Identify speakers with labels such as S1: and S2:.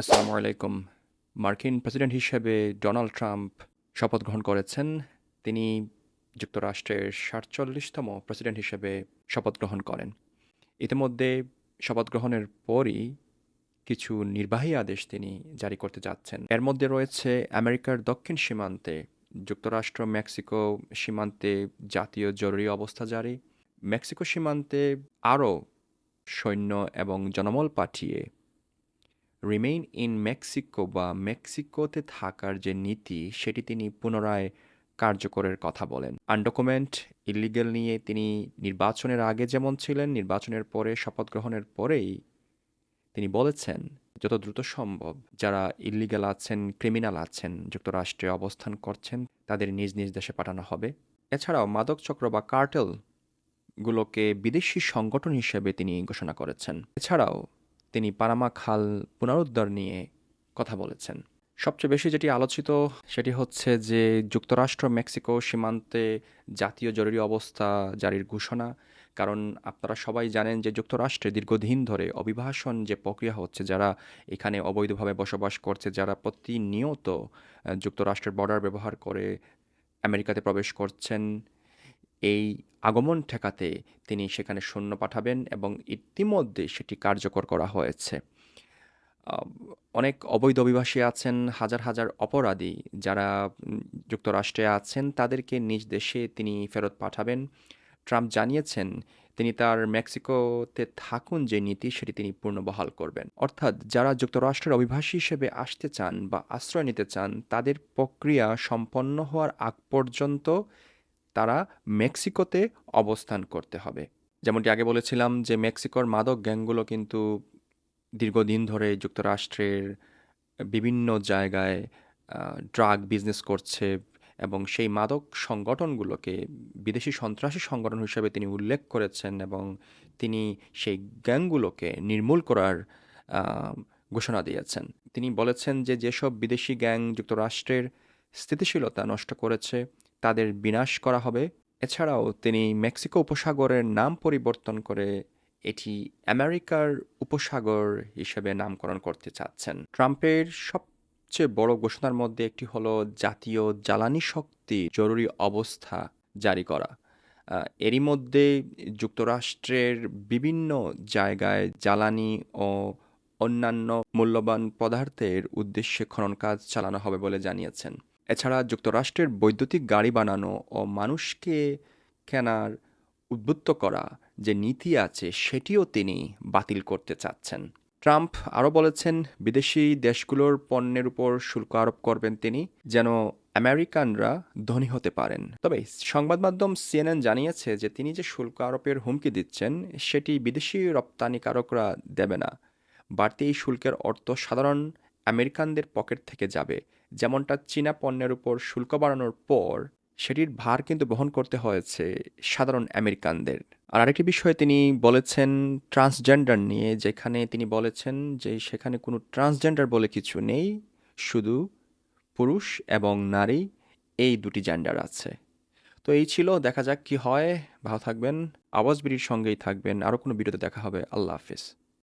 S1: আসসালামু আলাইকুম। মার্কিন প্রেসিডেন্ট হিসেবে ডোনাল্ড ট্রাম্প শপথ গ্রহণ করেছেন। তিনি যুক্তরাষ্ট্রের সাতচল্লিশতম প্রেসিডেন্ট হিসেবে শপথ গ্রহণ করেন। ইতিমধ্যে শপথ গ্রহণের পরই কিছু নির্বাহী আদেশ তিনি জারি করতে যাচ্ছেন। এর মধ্যে রয়েছে আমেরিকার দক্ষিণ সীমান্তে, যুক্তরাষ্ট্র মেক্সিকো সীমান্তে জাতীয় জরুরি অবস্থা জারি, মেক্সিকো সীমান্তে আরও সৈন্য এবং জনমল পাঠিয়ে রিমেইন ইন মেক্সিকো বা মেক্সিকোতে থাকার যে নীতি, সেটি তিনি পুনরায় কার্যকরের কথা বলেন। আনডকুমেন্ট ইলিগেল নিয়ে তিনি নির্বাচনের আগে যেমন ছিলেন, নির্বাচনের পরে, শপথ গ্রহণের পরেই তিনি বলেছেন, যত দ্রুত সম্ভব যারা ইলিগাল আছেন ক্রিমিনাল আছেন, যুক্তরাষ্ট্রে অবস্থান করছেন, তাদের নিজ নিজ দেশে পাঠানো হবে। এছাড়াও মাদক চক্র বা কার্টেল গুলোকে বিদেশি সংগঠন হিসেবে তিনি ঘোষণা করেছেন। এছাড়াও তিনি পানামা খাল পুনরুদ্ধার নিয়ে কথা বলেছেন। সবচেয়ে বেশি যেটি আলোচিত সেটি হচ্ছে যে যুক্তরাষ্ট্র মেক্সিকো সীমান্তে জাতীয় জরুরি অবস্থা জারির ঘোষণা, কারণ আপনারা সবাই জানেন যে যুক্তরাষ্ট্রে দীর্ঘদিন ধরে অভিবাসন যে প্রক্রিয়া হচ্ছে, যারা এখানে অবৈধভাবে বসবাস করছে, যারা প্রতিনিয়ত যুক্তরাষ্ট্রের বর্ডার ব্যবহার করে আমেরিকাতে প্রবেশ করছেন এই আগমন ঠেকাতে তিনি সেখানে সৈন্য পাঠাবেন এবং ইতিমধ্যে সেটি কার্যকর করা হয়েছে। অনেক অবৈধ অভিবাসী আছেন, হাজার হাজার অপরাধী যারা যুক্তরাষ্ট্রে আছেন, তাদেরকে নিজ দেশে তিনি ফেরত পাঠাবেন। ট্রাম্প জানিয়েছেন, তিনি তার মেক্সিকোতে থাকুন যে নীতি সেটি তিনি পূর্ণবহাল করবেন। অর্থাৎ যারা যুক্তরাষ্ট্রের অভিবাসী হিসেবে আসতে চান বা আশ্রয় নিতে চান, তাদের প্রক্রিয়া সম্পন্ন হওয়ার আগ পর্যন্ত তারা মেক্সিকোতে অবস্থান করতে হবে। যেমনটি আগে বলেছিলাম যে মেক্সিকোর মাদক গ্যাংগুলো কিন্তু দীর্ঘদিন ধরে যুক্তরাষ্ট্রের বিভিন্ন জায়গায় ড্রাগ বিজনেস করছে এবং সেই মাদক সংগঠনগুলোকে বিদেশি সন্ত্রাসী সংগঠন হিসেবে তিনি উল্লেখ করেছেন এবং তিনি সেই গ্যাংগুলোকে নির্মূল করার ঘোষণা দিয়েছেন। তিনি বলেছেন যে যেসব বিদেশি গ্যাং যুক্তরাষ্ট্রের স্থিতিশীলতা নষ্ট করেছে তাদের বিনাশ করা হবে। এছাড়াও তিনি মেক্সিকো উপসাগরের নাম পরিবর্তন করে এটি আমেরিকার উপসাগর হিসেবে নামকরণ করতে চাচ্ছেন। ট্রাম্পের সবচেয়ে বড় ঘোষণার মধ্যে একটি হলো জাতীয় জ্বালানি শক্তি জরুরি অবস্থা জারি করা। এরই মধ্যে যুক্তরাষ্ট্রের বিভিন্ন জায়গায় জ্বালানি ও অন্যান্য মূল্যবান পদার্থের উদ্দেশ্যে খনন কাজ চালানো হবে বলে জানিয়েছেন। এছাড়া যুক্তরাষ্ট্রের বৈদ্যুতিক গাড়ি বানানো ও মানুষকে কেনার উদ্বুদ্ধ করা যে নীতি আছে, সেটিও তিনি বাতিল করতে চাচ্ছেন। ট্রাম্প আরও বলেছেন, বিদেশি দেশগুলোর পণ্যের উপর শুল্ক আরোপ করবেন তিনি, যেন আমেরিকানরা ধনী হতে পারেন। তবে সংবাদ মাধ্যম সিএনএন জানিয়েছে যে তিনি যে শুল্ক আরোপের হুমকি দিচ্ছেন, সেটি বিদেশি রপ্তানিকারকরা দেবে না। বাড়তি এই শুল্কের অর্থ সাধারণ আমেরিকানদের পকেট থেকে যাবে। যেমনটা চীনা পণ্যের উপর শুল্ক বাড়ানোর পর সেটির ভার কিন্তু বহন করতে হয়েছে সাধারণ আমেরিকানদের। আর আরেকটি বিষয়ে তিনি বলেছেন ট্রান্সজেন্ডার নিয়ে, যেখানে তিনি বলেছেন যে সেখানে কোনো ট্রান্সজেন্ডার বলে কিছু নেই, শুধু পুরুষ এবং নারী এই দুটি জেন্ডার আছে। তো এই ছিল, দেখা যাক কি হয়। ভালো থাকবেন, আওয়াজ বিড়ির সঙ্গেই থাকবেন। আরও কোনো ভিডিওতে দেখা হবে। আল্লাহ হাফিজ।